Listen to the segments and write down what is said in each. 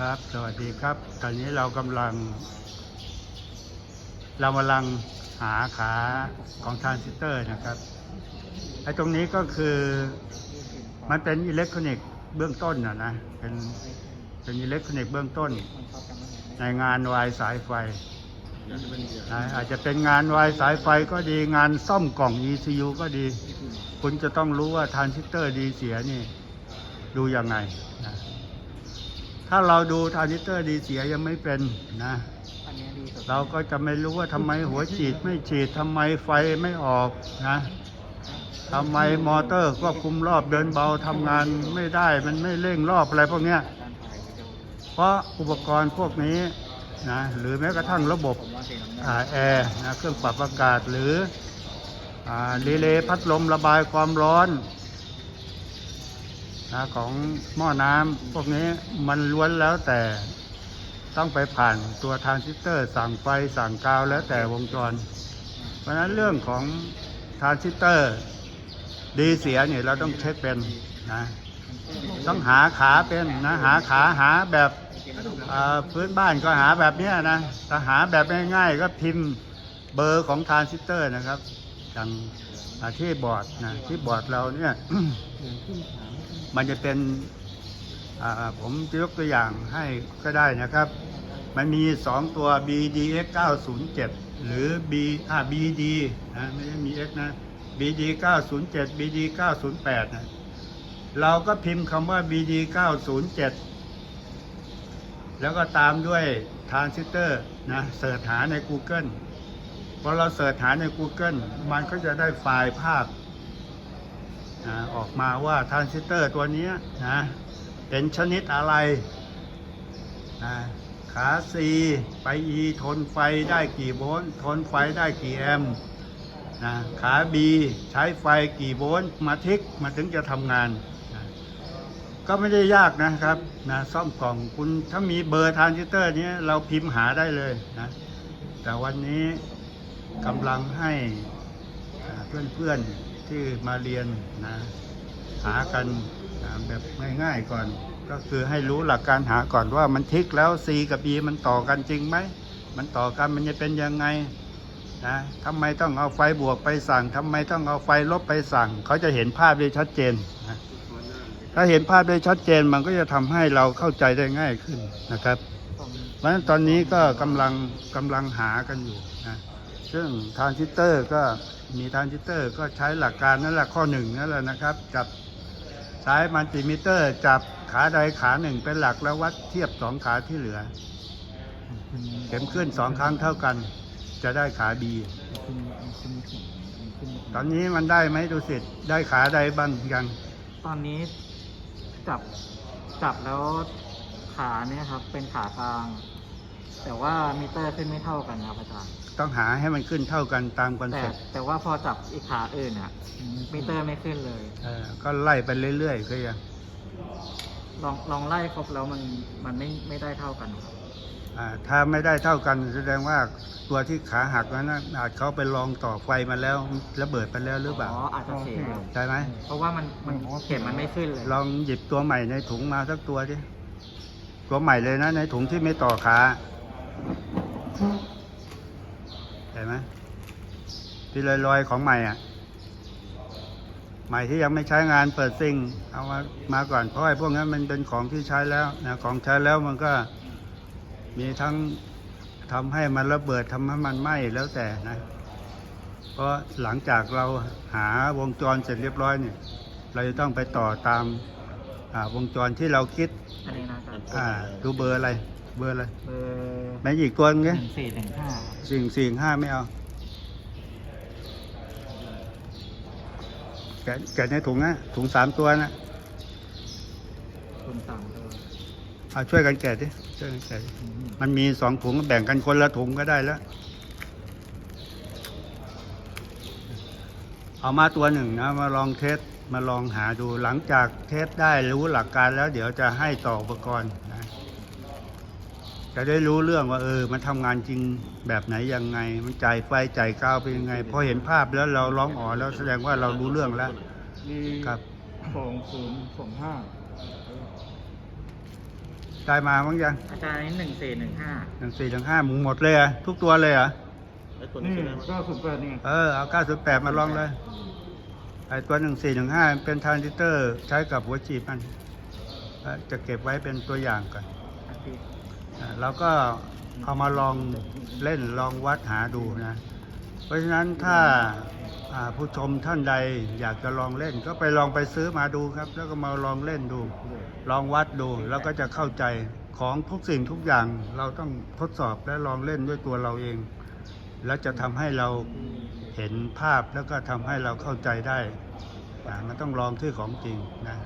ครับ สวัสดีครับ ตอนนี้เรากำลัง เรากำลังหาขาของทรานซิสเตอร์นะครับไอ้ตรงนี้ก็คือมันเป็นอิเล็กทรอนิกส์เบื้องต้นนะนะ เป็นเป็นอิเล็กทรอนิกส์เบื้องต้น ในงานวายสายไฟนะอาจจะเป็นงานวายสายไฟก็ดีงานซ่อมกล่อง ECU ก็ดี คุณจะต้องรู้ว่าทรานซิสเตอร์ดีเสียนี่ ดูยังไงนะ ถ้าเราดูทรานซิสเตอร์ดีเสียยังไม่เป็นนะ อันนี้ดีสุดเราก็จะไม่รู้ว่าทำไมหัวฉีดไม่ฉีดทำไมไฟไม่ออกนะทำไมมอเตอร์ควบคุมรอบเดินเบาทำงานไม่ได้มันไม่เร่งรอบอะไรพวกเนี้ยการถ่ายวิดีโอเพราะอุปกรณ์พวกนี้นะหรือแม้กระทั่งระบบผมว่าสีน้ำเงินอ่าแอร์นะเครื่องปรับอากาศหรืออ่ารีเลย์พัดลมระบายความร้อน นะของหม้อน้ำพวกนี้มันล้วนแล้วแต่ต้องไปผ่านตัวทรานซิสเตอร์สั่งไฟสั่งกาวแล้วแต่วงจร เพราะฉะนั้นเรื่องของทรานซิสเตอร์ดีเสียเนี่ยเราต้องเช็คเป็นนะต้องหาขาเป็นนะหาขาหาแบบพื้นบ้านก็หาแบบนี้นะถ้าหาแบบง่ายๆก็พิมพ์เบอร์ของทรานซิสเตอร์นะครับ อย่างที่บอร์ดนะที่บอร์ดเราเนี่ย มันจะเป็นผมจะยกตัวอย่างให้ก็ได้นะครับ มันมี 2 ตัว BDX 907 หรือ B อ่า BD นะไม่ใช่มี X นะ BD 907 BD 908นะเราก็พิมพ์คำว่า BD 907 แล้วก็ตามด้วยทรานซิสเตอร์นะเสิร์ชหาใน Google พอเราเสิร์ชหาใน Google มันก็จะได้ไฟล์ภาพนะออกมาว่าทรานซิสเตอร์ตัวนี้นะเป็นชนิดอะไรนะขา C ไป E ทนไฟได้กี่โวลต์ทนไฟได้กี่แอมป์นะขา B ใช้ไฟกี่โวลต์มาทิกมาถึงจะทำงานนะก็ไม่ได้ยากนะครับนะซ่อมกล่องคุณถ้ามีเบอร์ทรานซิสเตอร์นี้เราพิมพ์หาได้เลยนะแต่วันนี้ กำลังให้เพื่อนๆที่มาเรียนนะหากันแบบง่ายๆก่อน ก็คือให้รู้หลักการหาก่อนว่ามันทิกแล้ว C กับ E มันต่อกันจริงไหม มันต่อกันมันจะเป็นยังไงนะทำไมต้องเอาไฟบวกไปสั่งทำไมต้องเอาไฟลบไปสั่ง เขาจะเห็นภาพได้ชัดเจนนะถ้าเห็นภาพได้ชัดเจนมันก็จะทำให้เราเข้าใจได้ง่ายขึ้นนะครับ เพราะฉะนั้นตอนนี้ก็กำลังกำลังหากันอยู่นะ ซึ่งทรานซิสเตอร์ก็มีทรานซิสเตอร์ก็ใช้หลักการนั่นแหละข้อหนึ่งนั่นแหละนะครับจับใช้มัลติมิเตอร์ จับขาใดขาหนึ่งเป็นหลักแล้ววัดเทียบสองขาที่เหลือ เข็มขึ้นสองครั้งเท่ากัน จะได้ขาบีตอนนี้มันได้ไหมดูสิได้ขาใดบ้างยังตอนนี้จับจับแล้วขาเนี่ยครับ เป็นขากลาง แต่ว่ามิเตอร์ขึ้นไม่เท่ากันครับอาจารย์ ต้องหาให้มันขึ้นเท่ากันตามคอนแต่เซ็ปต์แต่ว่าพอจับอีกขาอื่นอะมิเตอร์ไม่ขึ้นเลย เออก็ไล่ไปเรื่อยๆก็ยังลองลองไล่ครบแล้วมันมันไม่ไม่ได้เท่ากันครับอ่าถ้าไม่ได้เท่ากันแสดงว่าตัวที่ขาหักนั้นน่ะอาจเขาไปลองต่อไฟมาแล้วระเบิดไปแล้วหรือเปล่าอ๋ออาจจะเสียใช่ไหมเพราะว่ามันมันเข็มมันไม่ขึ้นเลย ลองหยิบตัวใหม่ในถุงมาสักตัวดิตัวใหม่เลยนะในถุงที่ไม่ต่อขาเห็น ไหมที่ลอยๆของใหม่อะ ใหม่ที่ยังไม่ใช้งานเปิดซิงเอามามาก่อนเพราะไอ้พวกนั้นมันเป็นของที่ใช้แล้วนะของใช้แล้วมันก็มีทั้งทำให้มันระเบิดทำให้มันไหม้แล้วแต่นะเพราะหลังจากเราหาวงจรเสร็จเรียบร้อยเนี่ย เราจะต้องไปต่อตามอ่าวงจรที่เราคิดอันนี้นะอาจารย์อ่าดูเบอร์อะไร เบอร์อะไรเบอร์ไม่อีกตัวนึงหไงนึ่งสี่หนึ่งห้าสิ่งสี่ห้าไม่เอาแกะแกะในถุงนะถุงสามตัวนะคุณสามตัวเอาช่วยกันแกะดิช่วยกันแกะดิมันมีสองถุงก็แบ่งกันคนละถุงก็ได้แล้ว เอามาตัวหนึ่งนะ มาลองเทสมาลองหาดูหลังจากเทสได้รู้หลักการแล้ว เดี๋ยวจะให้ต่ออุปกรณ์นะ จะได้รู้เรื่องว่า เออ มันทำงานจริงแบบไหนยังไง มันจ่ายไฟจ่ายกาวเป็นยังไงพอเห็นภาพแล้วเราร้องอ๋อแล้วแสดงว่าเรารู้เรื่องแล้วมีครับสองศูนย์สองห้าได้มาบ้างยังอาจารย์นี้หนึ่งสี่หนึ่งห้าหนึ่งสี่ถึงห้าหมุงหมดเลยเหรอะทุกตัวเลยเหรอะแล้วตัวนี้นี่ใช่ไหมก็สุดแปดนี่เออเอาเก้าสิบแปดมาลองเลยไอตัวหนึ่งสี่หนึ่งห้าเป็นทรานซิสเตอร์ใช้กับหัวจีบมันเอ่อจะเก็บไว้เป็นตัวอย่างก่อนอะ เราก็เอามาลองเล่นลองวัดหาดูนะ เพราะฉะนั้นถ้าผู้ชมท่านใดอยากจะลองเล่น ก็ไปลองไปซื้อมาดูครับ แล้วก็มาลองเล่นดู ลองวัดดู แล้วก็จะเข้าใจของทุกสิ่งทุกอย่างเราต้องทดสอบและลองเล่นด้วยตัวเราเอง แล้วจะทำให้เราเห็นภาพแล้วก็ทำให้เราเข้าใจได้มันต้องลองที่ของจริงนะ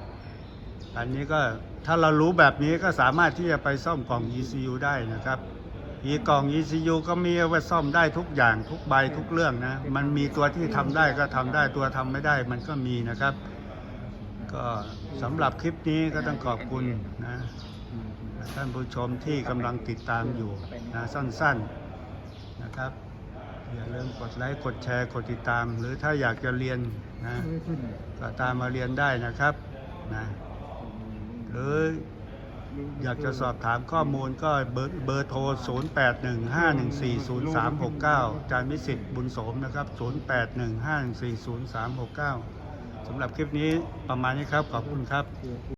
อันนี้ก็ถ้าเรารู้แบบนี้ก็สามารถที่จะไปซ่อมกล่อง ECU ได้นะครับอีกล่อง ECU ก็มีเอาไว้ซ่อมได้ทุกอย่างทุกใบทุกเรื่องนะ มันมีตัวที่ทำได้ก็ทำได้ตัวทำไม่ได้มันก็มีนะครับ ก็สำหรับคลิปนี้ก็ต้องขอบคุณนะท่านผู้ชมที่กำลังติดตามอยู่นะสั้นๆนะครับ อย่าลืมกดไลค์กดแชร์กดติดตาม หรือถ้าอยากจะเรียนนะก็ตามมาเรียนได้นะครับนะ หรืออยากจะสอบถามข้อมูลก็เบอร์เบอร์โทร 0815140369 อาจารย์มิสิทธิ์บุญโสมนะครับ 0815140369 สำหรับคลิปนี้ประมาณนี้ครับ ขอบคุณครับ